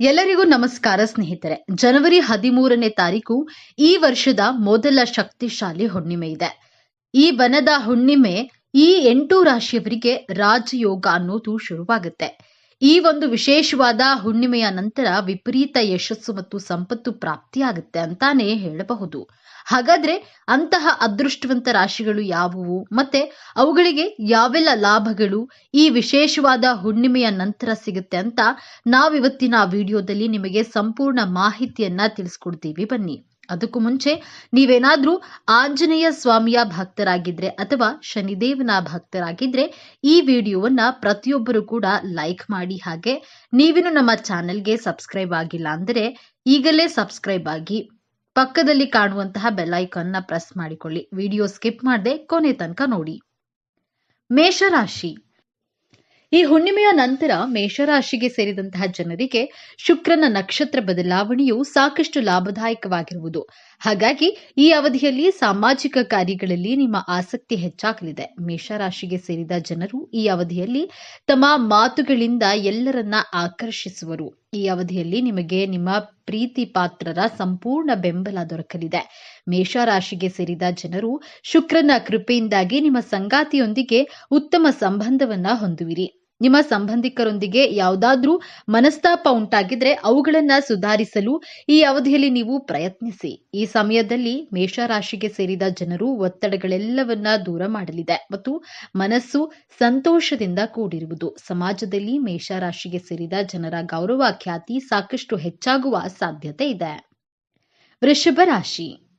ಎಲ್ಲರಿಗೂ ನಮಸ್ಕಾರ ಸ್ನೇಹಿತರೆ. ಜನವರಿ ಹದಿಮೂರನೇ ತಾರೀಕು ಈ ವರ್ಷದ ಮೊದಲ ಶಕ್ತಿಶಾಲಿ ಹುಣ್ಣಿಮೆ ಇದೆ. ಈ ಬನದ ಹುಣ್ಣಿಮೆ ಈ ಎಂಟು ರಾಶಿಯವರಿಗೆ ರಾಜಯೋಗ ಅನ್ನೋದು ಶುರುವಾಗುತ್ತೆ. ಈ ಒಂದು ವಿಶೇಷವಾದ ಹುಣ್ಣಿಮೆಯ ನಂತರ ವಿಪರೀತ ಯಶಸ್ಸು ಮತ್ತು ಸಂಪತ್ತು ಪ್ರಾಪ್ತಿಯಾಗುತ್ತೆ ಅಂತಾನೆ ಹೇಳಬಹುದು. ಹಾಗಾದ್ರೆ ಅಂತಹ ಅದೃಷ್ಟವಂತ ರಾಶಿಗಳು ಯಾವುವು? ಮತ್ತೆ ಅವುಗಳಿಗೆ ಯಾವೆಲ್ಲ ಲಾಭಗಳು ಈ ವಿಶೇಷವಾದ ಹುಣ್ಣಿಮೆಯ ನಂತರ ಸಿಗುತ್ತೆ ಅಂತ ನಾವಿವತ್ತಿನ ವಿಡಿಯೋದಲ್ಲಿ ನಿಮಗೆ ಸಂಪೂರ್ಣ ಮಾಹಿತಿಯನ್ನ ತಿಳಿಸ್ಕೊಡ್ತೀವಿ. ಬನ್ನಿ. ಅದಕ್ಕೂ ಮುಂಚೆ ನೀವೇನಾದ್ರೂ ಆಂಜನೇಯ ಸ್ವಾಮಿಯ ಭಕ್ತರಾಗಿದ್ರೆ ಅಥವಾ ಶನಿದೇವನ ಭಕ್ತರಾಗಿದ್ರೆ ಈ ವಿಡಿಯೋವನ್ನ ಪ್ರತಿಯೊಬ್ಬರು ಕೂಡ ಲೈಕ್ ಮಾಡಿ. ಹಾಗೆ ನೀವಿನ್ನು ನಮ್ಮ ಚಾನೆಲ್ಗೆ ಸಬ್ಸ್ಕ್ರೈಬ್ ಆಗಿಲ್ಲ ಅಂದರೆ ಈಗಲೇ ಸಬ್ಸ್ಕ್ರೈಬ್ ಆಗಿ ಪಕ್ಕದಲ್ಲಿ ಕಾಣುವಂತಹ ಬೆಲ್ ಐಕಾನ್ನ ಪ್ರೆಸ್ ಮಾಡಿಕೊಳ್ಳಿ. ವಿಡಿಯೋ ಸ್ಕಿಪ್ ಮಾಡದೆ ಕೊನೆ ತನಕ ನೋಡಿ. ಮೇಷರಾಶಿ. ಈ ಹುಣ್ಣಿಮೆಯ ನಂತರ ಮೇಷರಾಶಿಗೆ ಸೇರಿದಂತಹ ಜನರಿಗೆ ಶುಕ್ರನ ನಕ್ಷತ್ರ ಬದಲಾವಣೆಯು ಸಾಕಷ್ಟು ಲಾಭದಾಯಕವಾಗಿರುವುದು. ಹಾಗಾಗಿ ಈ ಅವಧಿಯಲ್ಲಿ ಸಾಮಾಜಿಕ ಕಾರ್ಯಗಳಲ್ಲಿ ನಿಮ್ಮ ಆಸಕ್ತಿ ಹೆಚ್ಚಾಗಲಿದೆ. ಮೇಷರಾಶಿಗೆ ಸೇರಿದ ಜನರು ಈ ಅವಧಿಯಲ್ಲಿ ತಮ್ಮ ಮಾತುಗಳಿಂದ ಎಲ್ಲರನ್ನ ಆಕರ್ಷಿಸುವರು. ಈ ಅವಧಿಯಲ್ಲಿ ನಿಮಗೆ ನಿಮ್ಮ ಪ್ರೀತಿ ಪಾತ್ರರ ಸಂಪೂರ್ಣ ಬೆಂಬಲ ದೊರಕಲಿದೆ. ಮೇಷರಾಶಿಗೆ ಸೇರಿದ ಜನರು ಶುಕ್ರನ ಕೃಪೆಯಿಂದಾಗಿ ನಿಮ್ಮ ಸಂಗಾತಿಯೊಂದಿಗೆ ಉತ್ತಮ ಸಂಬಂಧವನ್ನ ಹೊಂದುವಿರಿ. ನಿಮ್ಮ ಸಂಬಂಧಿಕರೊಂದಿಗೆ ಯಾವುದಾದ್ರೂ ಮನಸ್ತಾಪ ಉಂಟಾಗಿದ್ರೆ ಅವುಗಳನ್ನು ಸುಧಾರಿಸಲು ಈ ಅವಧಿಯಲ್ಲಿ ನೀವು ಪ್ರಯತ್ನಿಸಿ. ಈ ಸಮಯದಲ್ಲಿ ಮೇಷರಾಶಿಗೆ ಸೇರಿದ ಜನರು ಒತ್ತಡಗಳೆಲ್ಲವನ್ನ ದೂರ ಮಾಡಲಿದೆ. ಮತ್ತು ಮನಸ್ಸು ಸಂತೋಷದಿಂದ ಕೂಡಿರುವುದು. ಸಮಾಜದಲ್ಲಿ ಮೇಷರಾಶಿಗೆ ಸೇರಿದ ಜನರ ಗೌರವ, ಖ್ಯಾತಿ ಸಾಕಷ್ಟು ಹೆಚ್ಚಾಗುವ ಸಾಧ್ಯತೆ ಇದೆ. ವೃಷಭ ರಾಶಿ.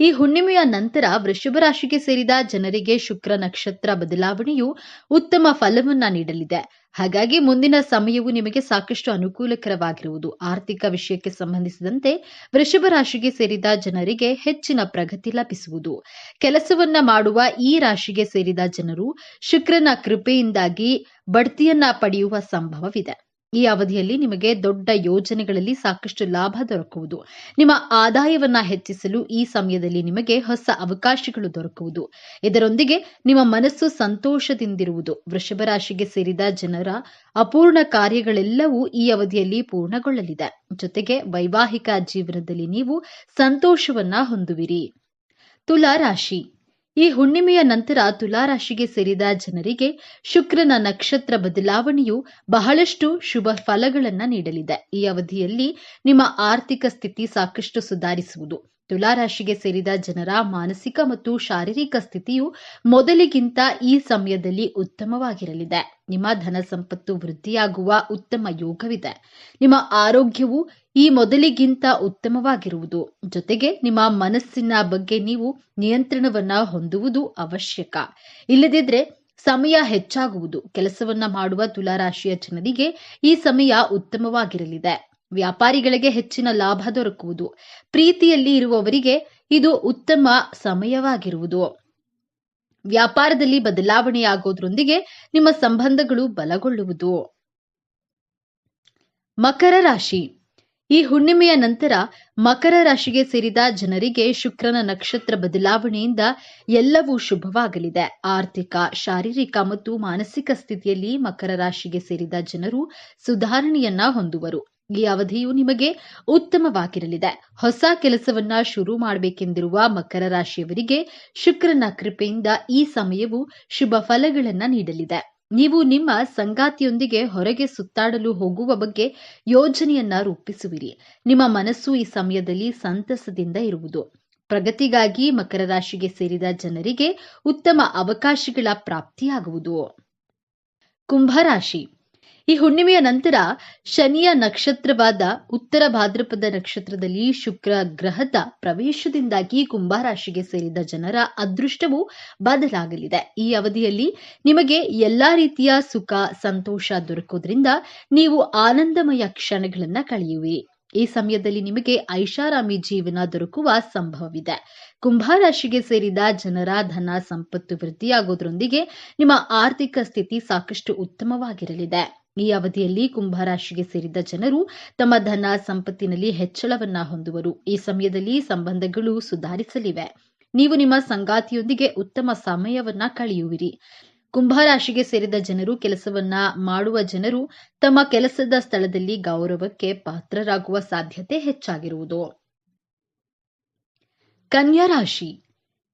ಈ ಹುಣ್ಣಿಮೆಯ ನಂತರ ವೃಷಭ ರಾಶಿಗೆ ಸೇರಿದ ಜನರಿಗೆ ಶುಕ್ರ ನಕ್ಷತ್ರ ಬದಲಾವಣೆಯು ಉತ್ತಮ ಫಲವನ್ನ ನೀಡಲಿದೆ. ಹಾಗಾಗಿ ಮುಂದಿನ ಸಮಯವು ನಿಮಗೆ ಸಾಕಷ್ಟು ಅನುಕೂಲಕರವಾಗಿರುವುದು. ಆರ್ಥಿಕ ವಿಷಯಕ್ಕೆ ಸಂಬಂಧಿಸಿದಂತೆ ವೃಷಭ ರಾಶಿಗೆ ಸೇರಿದ ಜನರಿಗೆ ಹೆಚ್ಚಿನ ಪ್ರಗತಿ ಲಭಿಸುವುದು. ಕೆಲಸವನ್ನ ಮಾಡುವ ಈ ರಾಶಿಗೆ ಸೇರಿದ ಜನರು ಶುಕ್ರನ ಕೃಪೆಯಿಂದಾಗಿ ಬಡ್ತಿಯನ್ನ ಪಡೆಯುವ ಸಂಭವವಿದೆ. ಈ ಅವಧಿಯಲ್ಲಿ ನಿಮಗೆ ದೊಡ್ಡ ಯೋಜನೆಗಳಲ್ಲಿ ಸಾಕಷ್ಟು ಲಾಭ ದೊರಕುವುದು. ನಿಮ್ಮ ಆದಾಯವನ್ನ ಹೆಚ್ಚಿಸಲು ಈ ಸಮಯದಲ್ಲಿ ನಿಮಗೆ ಹೊಸ ಅವಕಾಶಗಳು ದೊರಕುವುದು. ಇದರೊಂದಿಗೆ ನಿಮ್ಮ ಮನಸ್ಸು ಸಂತೋಷದಿಂದಿರುವುದು. ವೃಷಭ ರಾಶಿಗೆ ಸೇರಿದ ಜನರ ಅಪೂರ್ಣ ಕಾರ್ಯಗಳೆಲ್ಲವೂ ಈ ಅವಧಿಯಲ್ಲಿ ಪೂರ್ಣಗೊಳ್ಳಲಿದೆ. ಜೊತೆಗೆ ವೈವಾಹಿಕ ಜೀವನದಲ್ಲಿ ನೀವು ಸಂತೋಷವನ್ನ ಹೊಂದುವಿರಿ. ತುಲಾ ರಾಶಿ. ಈ ಹುಣ್ಣಿಮೆಯ ನಂತರ ತುಲಾರಾಶಿಗೆ ಸೇರಿದ ಜನರಿಗೆ ಶುಕ್ರನ ನಕ್ಷತ್ರ ಬದಲಾವಣೆಯು ಬಹಳಷ್ಟು ಶುಭ ಫಲಗಳನ್ನು ನೀಡಲಿದೆ. ಈ ಅವಧಿಯಲ್ಲಿ ನಿಮ್ಮ ಆರ್ಥಿಕ ಸ್ಥಿತಿ ಸಾಕಷ್ಟು ಸುಧಾರಿಸುವುದು. ತುಲಾರಾಶಿಗೆ ಸೇರಿದ ಜನರ ಮಾನಸಿಕ ಮತ್ತು ಶಾರೀರಿಕ ಸ್ಥಿತಿಯು ಮೊದಲಿಗಿಂತ ಈ ಸಮಯದಲ್ಲಿ ಉತ್ತಮವಾಗಿರಲಿದೆ. ನಿಮ್ಮ ಧನ ಸಂಪತ್ತು ವೃದ್ಧಿಯಾಗುವ ಉತ್ತಮ ಯೋಗವಿದೆ. ನಿಮ್ಮ ಆರೋಗ್ಯವು ಈ ಮೊದಲಿಗಿಂತ ಉತ್ತಮವಾಗಿರುವುದು. ಜೊತೆಗೆ ನಿಮ್ಮ ಮನಸ್ಸಿನ ಬಗ್ಗೆ ನೀವು ನಿಯಂತ್ರಣವನ್ನ ಹೊಂದುವುದು ಅವಶ್ಯಕ. ಇಲ್ಲದಿದ್ರೆ ಸಮಯ ಹೆಚ್ಚಾಗುವುದು. ಕೆಲಸವನ್ನ ಮಾಡುವ ತುಲಾರಾಶಿಯ ಜನರಿಗೆ ಈ ಸಮಯ ಉತ್ತಮವಾಗಿರಲಿದೆ. ವ್ಯಾಪಾರಿಗಳಿಗೆ ಹೆಚ್ಚಿನ ಲಾಭ ದೊರಕುವುದು. ಪ್ರೀತಿಯಲ್ಲಿ ಇರುವವರಿಗೆ ಇದು ಉತ್ತಮ ಸಮಯವಾಗಿರುವುದು. ವ್ಯಾಪಾರದಲ್ಲಿ ಬದಲಾವಣೆಯಾಗೋದ್ರೊಂದಿಗೆ ನಿಮ್ಮ ಸಂಬಂಧಗಳು ಬಲಗೊಳ್ಳುವುದು. ಮಕರ ರಾಶಿ. ಈ ಹುಣ್ಣಿಮೆಯ ನಂತರ ಮಕರ ರಾಶಿಗೆ ಸೇರಿದ ಜನರಿಗೆ ಶುಕ್ರನ ನಕ್ಷತ್ರ ಬದಲಾವಣೆಯಿಂದ ಎಲ್ಲವೂ ಶುಭವಾಗಲಿದೆ. ಆರ್ಥಿಕ, ಶಾರೀರಿಕ ಮತ್ತು ಮಾನಸಿಕ ಸ್ಥಿತಿಯಲ್ಲಿ ಮಕರ ರಾಶಿಗೆ ಸೇರಿದ ಜನರು ಸುಧಾರಣೆಯನ್ನ ಹೊಂದುವರು. ಈ ಅವಧಿಯು ನಿಮಗೆ ಉತ್ತಮವಾಗಿರಲಿದೆ. ಹೊಸ ಕೆಲಸವನ್ನ ಶುರು ಮಾಡಬೇಕೆಂದಿರುವ ಮಕರ ರಾಶಿಯವರಿಗೆ ಶುಕ್ರನ ಕೃಪೆಯಿಂದ ಈ ಸಮಯವು ಶುಭ ಫಲಗಳನ್ನ ನೀಡಲಿದೆ. ನೀವು ನಿಮ್ಮ ಸಂಗಾತಿಯೊಂದಿಗೆ ಹೊರಗೆ ಸುತ್ತಾಡಲು ಹೋಗುವ ಬಗ್ಗೆ ಯೋಜನೆಯನ್ನ ರೂಪಿಸುವಿರಿ. ನಿಮ್ಮ ಮನಸ್ಸು ಈ ಸಮಯದಲ್ಲಿ ಸಂತಸದಿಂದ ಇರುವುದು. ಪ್ರಗತಿಗಾಗಿ ಮಕರ ರಾಶಿಗೆ ಸೇರಿದ ಜನರಿಗೆ ಉತ್ತಮ ಅವಕಾಶಗಳ ಪ್ರಾಪ್ತಿಯಾಗುವುದು. ಕುಂಭರಾಶಿ ಈ ಹುಣ್ಣಿಮೆಯ ನಂತರ ಶನಿಯ ನಕ್ಷತ್ರವಾದ ಉತ್ತರ ಭಾದ್ರಪದ ನಕ್ಷತ್ರದಲ್ಲಿ ಶುಕ್ರ ಗ್ರಹದ ಪ್ರವೇಶದಿಂದಾಗಿ ಕುಂಭರಾಶಿಗೆ ಸೇರಿದ ಜನರ ಅದೃಷ್ಟವು ಬದಲಾಗಲಿದೆ. ಈ ಅವಧಿಯಲ್ಲಿ ನಿಮಗೆ ಎಲ್ಲಾ ರೀತಿಯ ಸುಖ, ಸಂತೋಷ ದೊರಕೋದ್ರಿಂದ ನೀವು ಆನಂದಮಯ ಕ್ಷಣಗಳನ್ನ ಕಳೆಯುವಿರಿ. ಈ ಸಮಯದಲ್ಲಿ ನಿಮಗೆ ಐಷಾರಾಮಿ ಜೀವನ ದೊರಕುವ ಸಂಭವವಿದೆ. ಕುಂಭರಾಶಿಗೆ ಸೇರಿದ ಜನರ ಧನ ಸಂಪತ್ತು ವೃದ್ಧಿಯಾಗೋದ್ರೊಂದಿಗೆ ನಿಮ್ಮ ಆರ್ಥಿಕ ಸ್ಥಿತಿ ಸಾಕಷ್ಟು ಉತ್ತಮವಾಗಿರಲಿದೆ. ಈ ಅವಧಿಯಲ್ಲಿ ಕುಂಭರಾಶಿಗೆ ಸೇರಿದ ಜನರು ತಮ್ಮ ಧನ ಸಂಪತ್ತಿನಲ್ಲಿ ಹೆಚ್ಚಳವನ್ನ ಹೊಂದುವರು. ಈ ಸಮಯದಲ್ಲಿ ಸಂಬಂಧಗಳು ಸುಧಾರಿಸಲಿವೆ. ನೀವು ನಿಮ್ಮ ಸಂಗಾತಿಯೊಂದಿಗೆ ಉತ್ತಮ ಸಮಯವನ್ನ ಕಳೆಯುವಿರಿ. ಕುಂಭರಾಶಿಗೆ ಸೇರಿದ ಜನರು ಕೆಲಸವನ್ನ ಮಾಡುವ ಜನರು ತಮ್ಮ ಕೆಲಸದ ಸ್ಥಳದಲ್ಲಿ ಗೌರವಕ್ಕೆ ಪಾತ್ರರಾಗುವ ಸಾಧ್ಯತೆ ಹೆಚ್ಚಾಗಿರುವುದು. ಕನ್ಯಾ ರಾಶಿ.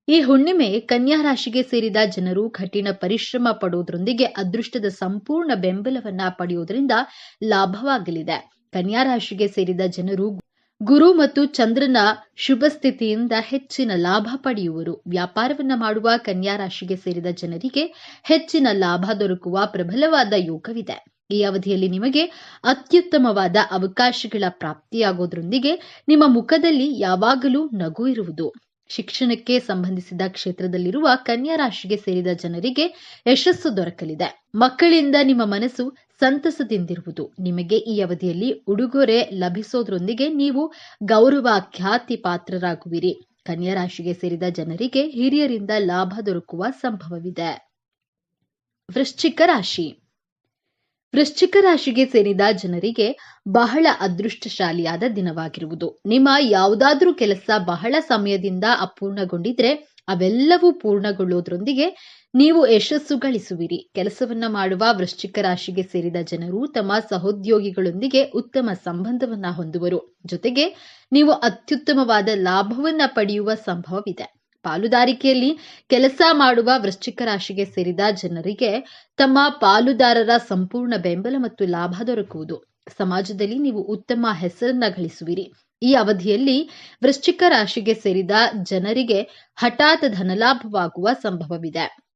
ಈ ಹುಣ್ಣಿಮೆ ಕನ್ಯಾ ರಾಶಿಗೆ ಸೇರಿದ ಜನರು ಕಠಿಣ ಪರಿಶ್ರಮ ಪಡುವುದರೊಂದಿಗೆ ಅದೃಷ್ಟದ ಸಂಪೂರ್ಣ ಬೆಂಬಲವನ್ನ ಪಡೆಯುವುದರಿಂದ ಲಾಭವಾಗಲಿದೆ. ಕನ್ಯಾ ರಾಶಿಗೆ ಸೇರಿದ ಜನರು ಗುರು ಮತ್ತು ಚಂದ್ರನ ಶುಭ ಸ್ಥಿತಿಯಿಂದ ಹೆಚ್ಚಿನ ಲಾಭ ಪಡೆಯುವರು. ವ್ಯಾಪಾರವನ್ನ ಮಾಡುವ ಕನ್ಯಾ ರಾಶಿಗೆ ಸೇರಿದ ಜನರಿಗೆ ಹೆಚ್ಚಿನ ಲಾಭ ದೊರಕುವ ಪ್ರಬಲವಾದ ಯೋಗವಿದೆ. ಈ ಅವಧಿಯಲ್ಲಿ ನಿಮಗೆ ಅತ್ಯುತ್ತಮವಾದ ಅವಕಾಶಗಳ ಪ್ರಾಪ್ತಿಯಾಗೋದ್ರೊಂದಿಗೆ ನಿಮ್ಮ ಮುಖದಲ್ಲಿ ಯಾವಾಗಲೂ ನಗು ಇರುವುದು. ಶಿಕ್ಷಣಕ್ಕೆ ಸಂಬಂಧಿಸಿದ ಕ್ಷೇತ್ರದಲ್ಲಿರುವ ಕನ್ಯಾ ರಾಶಿಗೆ ಸೇರಿದ ಜನರಿಗೆ ಯಶಸ್ಸು ದೊರಕಲಿದೆ. ಮಕ್ಕಳಿಂದ ನಿಮ್ಮ ಮನಸ್ಸು ಸಂತಸದಿಂದಿರುವುದು. ನಿಮಗೆ ಈ ಅವಧಿಯಲ್ಲಿ ಉಡುಗೊರೆ ಲಭಿಸೋದ್ರೊಂದಿಗೆ ನೀವು ಗೌರವ ಖ್ಯಾತಿ ಪಾತ್ರರಾಗುವಿರಿ. ಕನ್ಯಾ ರಾಶಿಗೆ ಸೇರಿದ ಜನರಿಗೆ ಹಿರಿಯರಿಂದ ಲಾಭ ದೊರಕುವ ಸಂಭವವಿದೆ. ವೃಶ್ಚಿಕ ರಾಶಿ. ವೃಶ್ಚಿಕ ರಾಶಿಗೆ ಸೇರಿದ ಜನರಿಗೆ ಬಹಳ ಅದೃಷ್ಟಶಾಲಿಯಾದ ದಿನವಾಗಿರುವುದು. ನಿಮ್ಮ ಯಾವುದಾದ್ರೂ ಕೆಲಸ ಬಹಳ ಸಮಯದಿಂದ ಅಪೂರ್ಣಗೊಂಡಿದ್ರೆ ಅವೆಲ್ಲವೂ ಪೂರ್ಣಗೊಳ್ಳೋದ್ರೊಂದಿಗೆ ನೀವು ಯಶಸ್ಸು ಗಳಿಸುವಿರಿ. ಕೆಲಸವನ್ನ ಮಾಡುವ ವೃಶ್ಚಿಕ ರಾಶಿಗೆ ಸೇರಿದ ಜನರು ತಮ್ಮ ಸಹೋದ್ಯೋಗಿಗಳೊಂದಿಗೆ ಉತ್ತಮ ಸಂಬಂಧವನ್ನ ಹೊಂದುವರು. ಜೊತೆಗೆ ನೀವು ಅತ್ಯುತ್ತಮವಾದ ಲಾಭವನ್ನ ಪಡೆಯುವ ಸಂಭವವಿದೆ. ಪಾಲುದಾರಿಕೆಯಲ್ಲಿ ಕೆಲಸ ಮಾಡುವ ವೃಶ್ಚಿಕ ರಾಶಿಗೆ ಸೇರಿದ ಜನರಿಗೆ ತಮ್ಮ ಪಾಲುದಾರರ ಸಂಪೂರ್ಣ ಬೆಂಬಲ ಮತ್ತು ಲಾಭ ದೊರಕುವುದು. ಸಮಾಜದಲ್ಲಿ ನೀವು ಉತ್ತಮ ಹೆಸರನ್ನ ಗಳಿಸುವಿರಿ. ಈ ಅವಧಿಯಲ್ಲಿ ವೃಶ್ಚಿಕ ರಾಶಿಗೆ ಸೇರಿದ ಜನರಿಗೆ ಹಠಾತ್ ಧನಲಾಭವಾಗುವ ಸಂಭವವಿದೆ.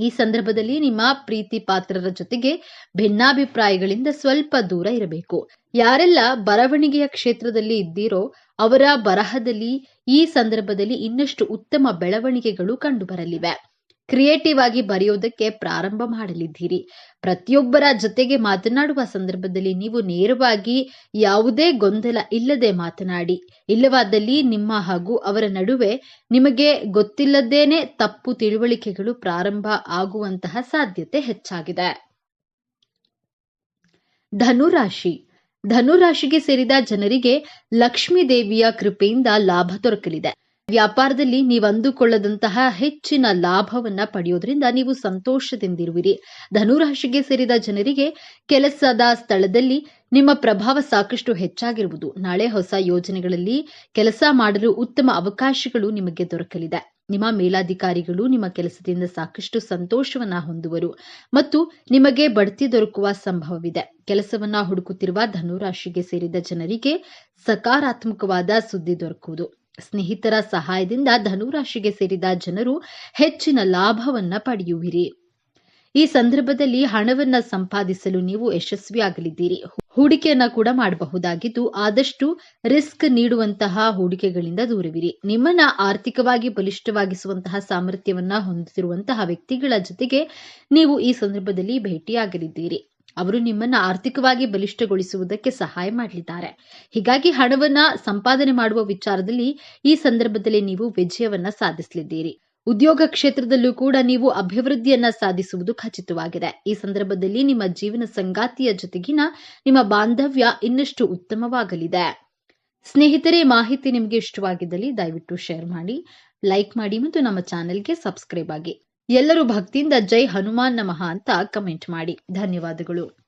ಈ ಸಂದರ್ಭದಲ್ಲಿ ನಿಮ್ಮ ಪ್ರೀತಿ ಪಾತ್ರರ ಜೊತೆಗೆ ಭಿನ್ನಾಭಿಪ್ರಾಯಗಳಿಂದ ಸ್ವಲ್ಪ ದೂರ ಇರಬೇಕು. ಯಾರೆಲ್ಲ ಬರವಣಿಗೆಯ ಕ್ಷೇತ್ರದಲ್ಲಿ ಇದ್ದೀರೋ ಅವರ ಬರಹದಲ್ಲಿ ಈ ಸಂದರ್ಭದಲ್ಲಿ ಇನ್ನಷ್ಟು ಉತ್ತಮ ಬೆಳವಣಿಗೆಗಳು ಕಂಡುಬರಲಿವೆ. ಕ್ರಿಯೇಟಿವ್ ಆಗಿ ಬರೆಯೋದಕ್ಕೆ ಪ್ರಾರಂಭ ಮಾಡಲಿದ್ದೀರಿ. ಪ್ರತಿಯೊಬ್ಬರ ಜೊತೆಗೆ ಮಾತನಾಡುವ ಸಂದರ್ಭದಲ್ಲಿ ನೀವು ನೇರವಾಗಿ ಯಾವುದೇ ಗೊಂದಲ ಇಲ್ಲದೆ ಮಾತನಾಡಿ, ಇಲ್ಲವಾದಲ್ಲಿ ನಿಮ್ಮ ಹಾಗೂ ಅವರ ನಡುವೆ ನಿಮಗೆ ಗೊತ್ತಿಲ್ಲದೇನೆ ತಪ್ಪು ತಿಳುವಳಿಕೆಗಳು ಪ್ರಾರಂಭ ಆಗುವಂತಹ ಸಾಧ್ಯತೆ ಹೆಚ್ಚಾಗಿದೆ. ಧನುರಾಶಿ. ಧನುರಾಶಿಗೆ ಸೇರಿದ ಜನರಿಗೆ ಲಕ್ಷ್ಮೀ ದೇವಿಯ ಕೃಪೆಯಿಂದ ಲಾಭ ದೊರಕಲಿದೆ. ವ್ಯಾಪಾರದಲ್ಲಿ ನೀವು ಅಂದುಕೊಳ್ಳದಂತಹ ಹೆಚ್ಚಿನ ಲಾಭವನ್ನ ಪಡೆಯೋದ್ರಿಂದ ನೀವು ಸಂತೋಷದಿಂದಿರುವಿರಿ. ಧನುರಾಶಿಗೆ ಸೇರಿದ ಜನರಿಗೆ ಕೆಲಸದ ಸ್ಥಳದಲ್ಲಿ ನಿಮ್ಮ ಪ್ರಭಾವ ಸಾಕಷ್ಟು ಹೆಚ್ಚಾಗಿರುವುದು. ನಾಳೆ ಹೊಸ ಯೋಜನೆಗಳಲ್ಲಿ ಕೆಲಸ ಮಾಡಲು ಉತ್ತಮ ಅವಕಾಶಗಳು ನಿಮಗೆ ದೊರಕಲಿದೆ. ನಿಮ್ಮ ಮೇಲಾಧಿಕಾರಿಗಳು ನಿಮ್ಮ ಕೆಲಸದಿಂದ ಸಾಕಷ್ಟು ಸಂತೋಷವನ್ನ ಹೊಂದುವರು ಮತ್ತು ನಿಮಗೆ ಬಡ್ತಿ ದೊರಕುವ ಸಂಭವವಿದೆ. ಕೆಲಸವನ್ನ ಹುಡುಕುತ್ತಿರುವ ಧನುರಾಶಿಗೆ ಸೇರಿದ ಜನರಿಗೆ ಸಕಾರಾತ್ಮಕವಾದ ಸುದ್ದಿ ದೊರಕುವುದು. ಸ್ನೇಹಿತರ ಸಹಾಯದಿಂದ ಧನುರಾಶಿಗೆ ಸೇರಿದ ಜನರು ಹೆಚ್ಚಿನ ಲಾಭವನ್ನ ಪಡೆಯುವಿರಿ. ಈ ಸಂದರ್ಭದಲ್ಲಿ ಹಣವನ್ನ ಸಂಪಾದಿಸಲು ನೀವು ಯಶಸ್ವಿಯಾಗಲಿದ್ದೀರಿ. ಹೂಡಿಕೆಯನ್ನ ಕೂಡ ಮಾಡಬಹುದಾಗಿದ್ದು ಆದಷ್ಟು ರಿಸ್ಕ್ ನೀಡುವಂತಹ ಹೂಡಿಕೆಗಳಿಂದ ದೂರವಿರಿ. ನಿಮ್ಮನ್ನ ಆರ್ಥಿಕವಾಗಿ ಬಲಿಷ್ಠವಾಗಿಸುವಂತಹ ಸಾಮರ್ಥ್ಯವನ್ನ ಹೊಂದಿರುವಂತಹ ವ್ಯಕ್ತಿಗಳ ಜೊತೆಗೆ ನೀವು ಈ ಸಂದರ್ಭದಲ್ಲಿ ಭೇಟಿಯಾಗಲಿದ್ದೀರಿ. ಅವರು ನಿಮ್ಮನ್ನ ಆರ್ಥಿಕವಾಗಿ ಬಲಿಷ್ಠಗೊಳಿಸುವುದಕ್ಕೆ ಸಹಾಯ ಮಾಡಲಿದ್ದಾರೆ. ಹೀಗಾಗಿ ಹಣವನ್ನ ಸಂಪಾದನೆ ಮಾಡುವ ವಿಚಾರದಲ್ಲಿ ಈ ಸಂದರ್ಭದಲ್ಲಿ ನೀವು ವಿಜಯವನ್ನ ಸಾಧಿಸಲಿದ್ದೀರಿ. ಉದ್ಯೋಗ ಕ್ಷೇತ್ರದಲ್ಲೂ ಕೂಡ ನೀವು ಅಭಿವೃದ್ಧಿಯನ್ನ ಸಾಧಿಸುವುದು ಖಚಿತವಾಗಿದೆ. ಈ ಸಂದರ್ಭದಲ್ಲಿ ನಿಮ್ಮ ಜೀವನ ಸಂಗಾತಿಯ ಜೊತೆಗಿನ ನಿಮ್ಮ ಬಾಂಧವ್ಯ ಇನ್ನಷ್ಟು ಉತ್ತಮವಾಗಲಿದೆ. ಸ್ನೇಹಿತರೆ, ಮಾಹಿತಿ ನಿಮಗೆ ಇಷ್ಟವಾಗಿದ್ದಲ್ಲಿ ದಯವಿಟ್ಟು ಶೇರ್ ಮಾಡಿ, ಲೈಕ್ ಮಾಡಿ ಮತ್ತು ನಮ್ಮ ಚಾನೆಲ್ಗೆ ಸಬ್ಸ್ಕ್ರೈಬ್ ಆಗಿ. ಎಲ್ಲರೂ ಭಕ್ತಿಯಿಂದ ಜೈ ಹನುಮಾನ್ ನಮಃ ಅಂತ ಕಮೆಂಟ್ ಮಾಡಿ. ಧನ್ಯವಾದಗಳು.